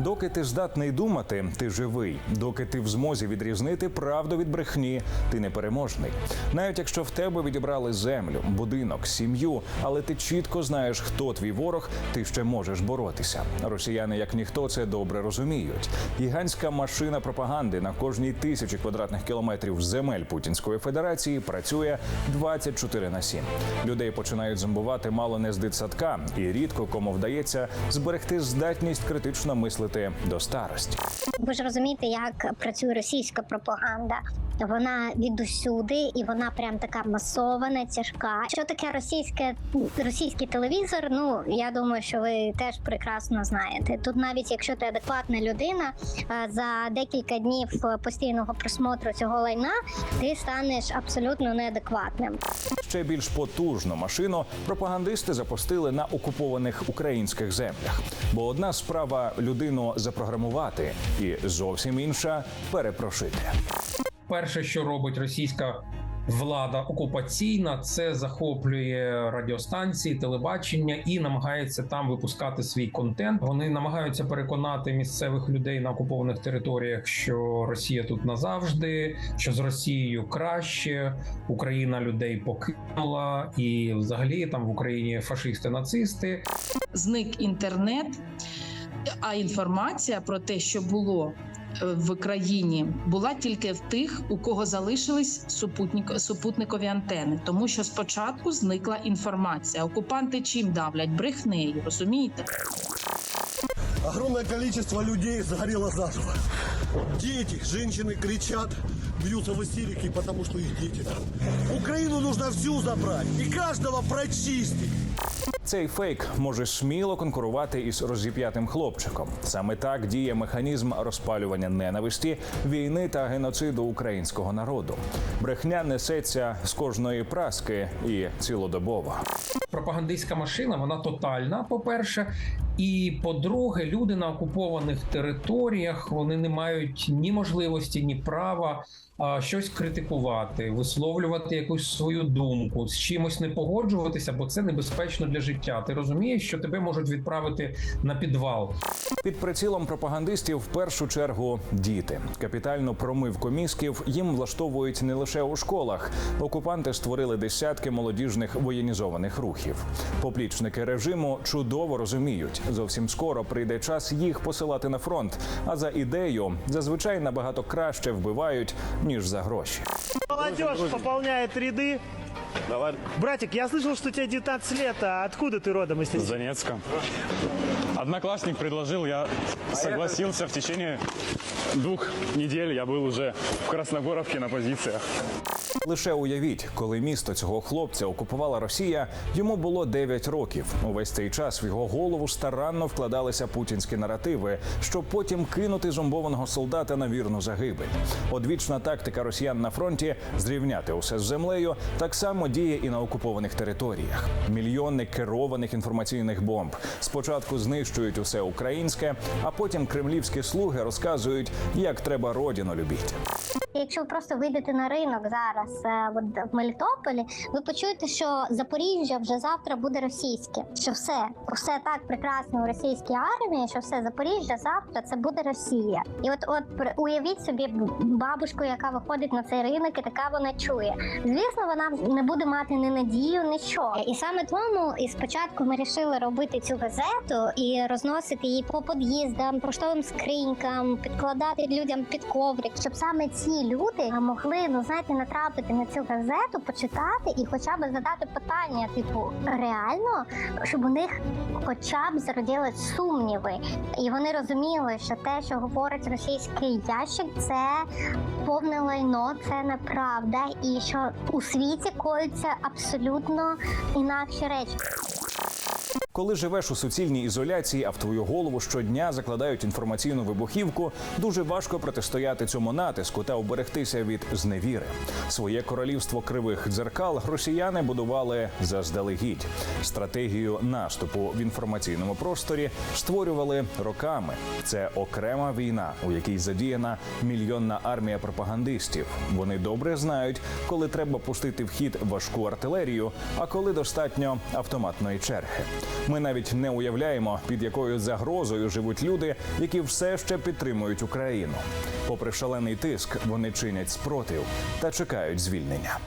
Доки ти здатний думати, ти живий. Доки ти в змозі відрізнити правду від брехні, ти непереможний. Навіть якщо в тебе відібрали землю, будинок, сім'ю, але ти чітко знаєш, хто твій ворог, ти ще можеш боротися. Росіяни, як ніхто, це добре розуміють. Гігантська машина пропаганди на кожній тисячі квадратних кілометрів земель Путінської Федерації працює 24 на 7. Людей починають зомбувати мало не з дитсадка, і рідко кому вдається зберегти здатність критично мислити до старості. Ви ж розумієте, як працює російська пропаганда. Вона відусюди і вона прям така масована, тяжка. Що таке російське російський телевізор? Ну я думаю, що ви теж прекрасно знаєте. Тут навіть якщо ти адекватна людина, е, за декілька днів постійного просмотру цього лайна ти станеш абсолютно неадекватним. Ще більш потужну машину пропагандисти запустили на окупованих українських землях. Бо одна справа людину запрограмувати, і зовсім інша перепрошити. Перше, що робить російська влада окупаційна, це захоплює радіостанції, телебачення і намагається там випускати свій контент. Вони намагаються переконати місцевих людей на окупованих територіях, що Росія тут назавжди, що з Росією краще, Україна людей покинула, і взагалі там в Україні фашисти, нацисти. зник інтернет, а інформація про те, що було е, в країні, була тільки в тих, у кого залишились супутник, супутникові антени, тому що спочатку зникла інформація. Окупанти чим давлять брехнею, розумієте? Огромное количество людей загорело заживо. Дети, женщины кричат, бьются в истерике, потому что их дети там. Украину нужно всю забрать и каждого прочистить. Цей фейк може сміло конкурувати із розіп'ятим хлопчиком. Саме так діє механізм розпалювання ненависті, війни та геноциду українського народу. Брехня несеться з кожної праски і цілодобово. пропагандистська машина вона тотальна, по-перше. І по-друге, люди на окупованих територіях вони не мають ні можливості, ні права а, щось критикувати, висловлювати якусь свою думку, з чимось не погоджуватися, бо це небезпечно для життя. Ти розумієш, що тебе можуть відправити на підвал. Під прицілом пропагандистів в першу чергу діти. Капітальну промивку мізків їм влаштовують не лише у школах. Окупанти створили десятки молодіжних воєнізованих рухів. Поплічники режиму чудово розуміють, зовсім скоро прийде час їх посилати на фронт. А за ідею зазвичай набагато краще вбивають ніж за гроші. Молодежь пополняет ряды. Давай Братик, я слышал, что тебе 19 лет, а откуда ты родом, если с Донецка. Одноклассник предложил, я согласился. В течение двух недель я был уже в Красногоровке на позициях. Лише уявіть, коли місто цього хлопця окупувала Росія, йому було 9 років. Увесь цей час в його голову старанно вкладалися путінські наративи, щоб потім кинути зомбованого солдата на вірну загибель. Одвічна тактика росіян на фронті зрівняти усе з землею так само діє і на окупованих територіях. Мільйони керованих інформаційних бомб спочатку знищують усе українське, а потім кремлівські слуги розказують, як треба родину любити. Якщо ви просто вийдете на ринок зараз е, от в Мелітополі, ви почуєте, що Запоріжжя вже завтра буде російське. Що все, все так прекрасно у російській армії, що все Запоріжжя завтра це буде Росія. І от, от уявіть собі бабушку, яка виходить на цей ринок, і така вона чує. Звісно, вона не буде мати ні надію, ні що. І саме тому і спочатку ми вирішили робити цю газету і розносити її по під'їздам, поштовим скринькам, підкладати людям під коврик, щоб саме ці люди могли ну знаєте натрапити на цю газету, почитати і хоча б задати питання, типу, реально, щоб у них хоча б зародились сумніви, і вони розуміли, що те, що говорить російський ящик, це повне лайно, це неправда, і що у світі коються абсолютно інакші речі. Коли живеш у суцільній ізоляції, а в твою голову щодня закладають інформаційну вибухівку, дуже важко протистояти цьому натиску та уберегтися від зневіри. Своє королівство кривих дзеркал росіяни будували заздалегідь. Стратегію наступу в інформаційному просторі створювали роками. Це окрема війна, у якій задіяна мільйонна армія пропагандистів. Вони добре знають, коли треба пустити в хід важку артилерію, а коли достатньо автоматної черги. Ми навіть не уявляємо, під якою загрозою живуть люди, які все ще підтримують Україну. Попри шалений тиск, вони чинять спротив та чекають звільнення.